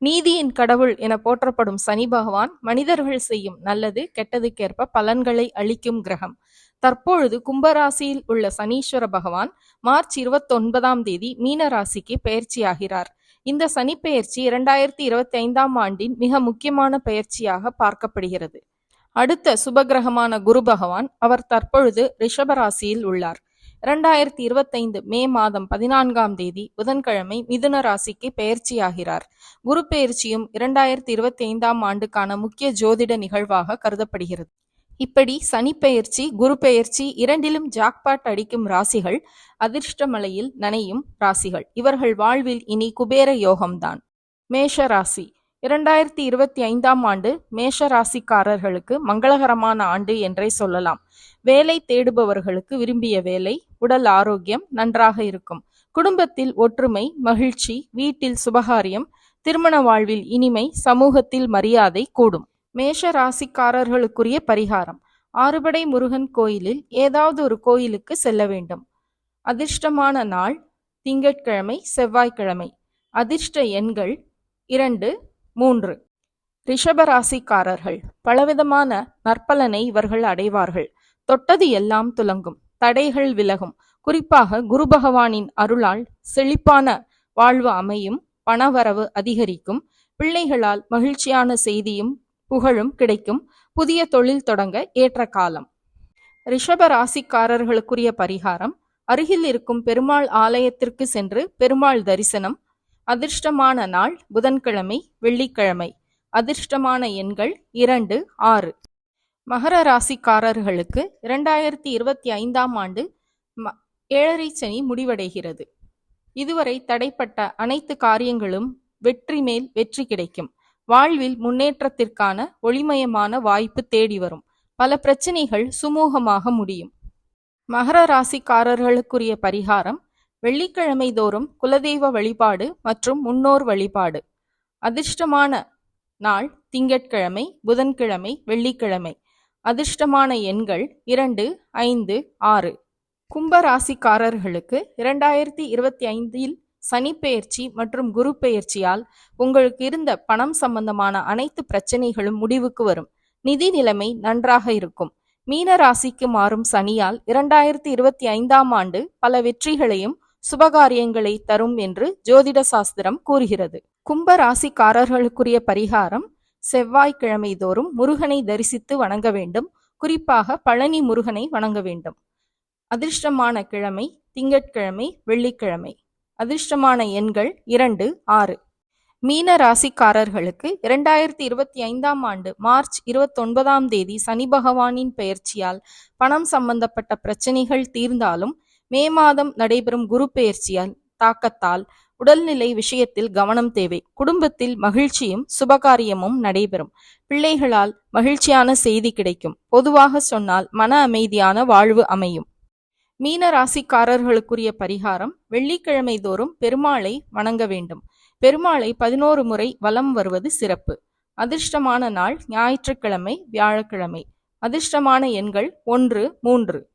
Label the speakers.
Speaker 1: நீதியின் கடவுள் என போற்றப்படும் சனி பகவான் மனிதர்கள் செய்யும் நல்லது கெட்டதுக்கேற்ப பலன்களை அளிக்கும் கிரகம். தற்பொழுது கும்பராசியில் உள்ள சனீஸ்வர பகவான் மார்ச் இருபத்தி ஒன்பதாம் தேதி மீன ராசிக்கு பெயர்ச்சியாகிறார். இந்த சனி பெயர்ச்சி இரண்டாயிரத்தி இருபத்தி ஐந்தாம் ஆண்டின் மிக முக்கியமான பெயர்ச்சியாக பார்க்கப்படுகிறது. அடுத்த சுபகிரகமான குரு பகவான் அவர் தற்பொழுது ரிஷபராசியில் உள்ளார். இரண்டாயிரத்தி இருபத்தைந்து மே மாதம் பதினான்காம் தேதி புதன்கிழமை மிதுன ராசிக்கு பெயர்ச்சியாகிறார். குரு பெயர்ச்சியும் இரண்டாயிரத்தி இருபத்தி ஐந்தாம் ஆண்டுக்கான முக்கிய ஜோதிட நிகழ்வாக கருதப்படுகிறது. இப்படி சனி பெயர்ச்சி குரு பெயர்ச்சி இரண்டிலும் ஜாக்பாட் அடிக்கும் ராசிகள் அதிர்ஷ்டமலையில் நனையும் ராசிகள். இவர்கள் வாழ்வில் இனி குபேர யோகம்தான். மேஷ ராசி. இரண்டாயிரத்தி இருபத்தி ஐந்தாம் ஆண்டு மேஷ ராசிக்காரர்களுக்கு மங்களகரமான ஆண்டு என்றே சொல்லலாம். வேலை தேடுபவர்களுக்கு விரும்பிய வேலை உடல் ஆரோக்கியம் நன்றாக இருக்கும். குடும்பத்தில் ஒற்றுமை மகிழ்ச்சி வீட்டில் சுபகாரியம் திருமண வாழ்வில் இனிமை சமூகத்தில் மரியாதை கூடும். மேஷ ராசிக்காரர்களுக்குரிய பரிகாரம் ஆறுபடை முருகன் கோயிலில் ஏதாவது ஒரு கோயிலுக்கு செல்ல வேண்டும். அதிர்ஷ்டமான நாள் திங்கட்கிழமை செவ்வாய்க்கிழமை. அதிர்ஷ்ட எண்கள் இரண்டு மூன்று. ரிஷபராசிக்காரர்கள். பலவிதமான நற்பலனை இவர்கள் அடைவார்கள். தொட்டது எல்லாம் துலங்கும். தடைகள் விலகும். குறிப்பாக குரு பகவானின் அருளால் செழிப்பான வாழ்வு அமையும். பணவரவு அதிகரிக்கும். பிள்ளைகளால் மகிழ்ச்சியான செய்தியும் புகழும் கிடைக்கும். புதிய தொழில் தொடங்க ஏற்ற காலம். ரிஷப ராசிக்காரர்களுக்குரிய பரிகாரம். அருகில் இருக்கும் பெருமாள் ஆலயத்திற்கு சென்று பெருமாள் தரிசனம். அதிர்ஷ்டமான நாள் புதன்கிழமை வெள்ளிக்கிழமை. அதிர்ஷ்டமான எண்கள் இரண்டு ஆறு. மகர ராசிக்காரர்களுக்கு இரண்டாயிரத்தி இருபத்தி ஐந்தாம் ஆண்டு ம ஏழரை சனி முடிவடைகிறது. இதுவரை தடைப்பட்ட அனைத்து காரியங்களும் வெற்றி மேல் வெற்றி கிடைக்கும். வாழ்வில் முன்னேற்றத்திற்கான ஒளிமயமான வாய்ப்பு தேடி வரும். பல பிரச்சனைகள் சுமூகமாக முடியும். மகர ராசிக்காரர்களுக்குரிய பரிகாரம் வெள்ளிக்கிழமை தோறும் குலதெய்வ வழிபாடு மற்றும் முன்னோர் வழிபாடு. அதிர்ஷ்டமான நாள் திங்கட்கிழமை புதன்கிழமை வெள்ளிக்கிழமை. அதிர்ஷ்டமான எண்கள் இரண்டு ஐந்து ஆறு. கும்ப ராசிக்காரர்களுக்கு இரண்டாயிரத்தி இருபத்தி ஐந்தில் சனி பெயர்ச்சி மற்றும் குரு பெயர்ச்சியால் உங்களுக்கு இருந்த பணம் சம்பந்தமான அனைத்து பிரச்சனைகளும் முடிவுக்கு வரும். நிதி நிலைமை நன்றாக இருக்கும். மீன ராசிக்கு மாறும் சனியால் இரண்டாயிரத்தி இருபத்தி ஐந்தாம் ஆண்டு பல வெற்றிகளையும் சுபகாரியங்களை தரும் என்று ஜோதிட சாஸ்திரம் கூறுகிறது. கும்ப ராசிக்காரர்களுக்குரிய பரிகாரம் செவ்வாய்க்கிழமை தோறும் முருகனை தரிசித்து வணங்க வேண்டும். குறிப்பாக பழனி முருகனை வணங்க வேண்டும். அதிர்ஷ்டமான கிழமை திங்கட்கிழமை வெள்ளிக்கிழமை. அதிர்ஷ்டமான எண்கள் இரண்டு ஆறு. மீன ராசிக்காரர்களுக்கு இரண்டாயிரத்தி இருபத்தி ஐந்தாம் ஆண்டு மார்ச் இருபத்தொன்பதாம் தேதி சனி பகவானின் பெயர்ச்சியால் பணம் சம்பந்தப்பட்ட பிரச்சனைகள் தீர்ந்தாலும் மே மாதம் நடைபெறும் குரு பெயர்ச்சியால் தாக்கத்தால் உடல்நிலை விஷயத்தில் கவனம் தேவை. குடும்பத்தில் மகிழ்ச்சியும் சுபகாரியமும் நடைபெறும். பிள்ளைகளால் மகிழ்ச்சியான செய்தி கிடைக்கும். பொதுவாக சொன்னால் மன அமைதியான வாழ்வு அமையும். மீன ராசிக்காரர்களுக்குரிய பரிகாரம் வெள்ளிக்கிழமை தோறும் பெருமாளை வணங்க வேண்டும். பெருமாளை பதினோரு முறை வலம் வருவது சிறப்பு. அதிர்ஷ்டமான நாள் ஞாயிற்றுக்கிழமை வியாழக்கிழமை. அதிர்ஷ்டமான எண்கள் ஒன்று மூன்று.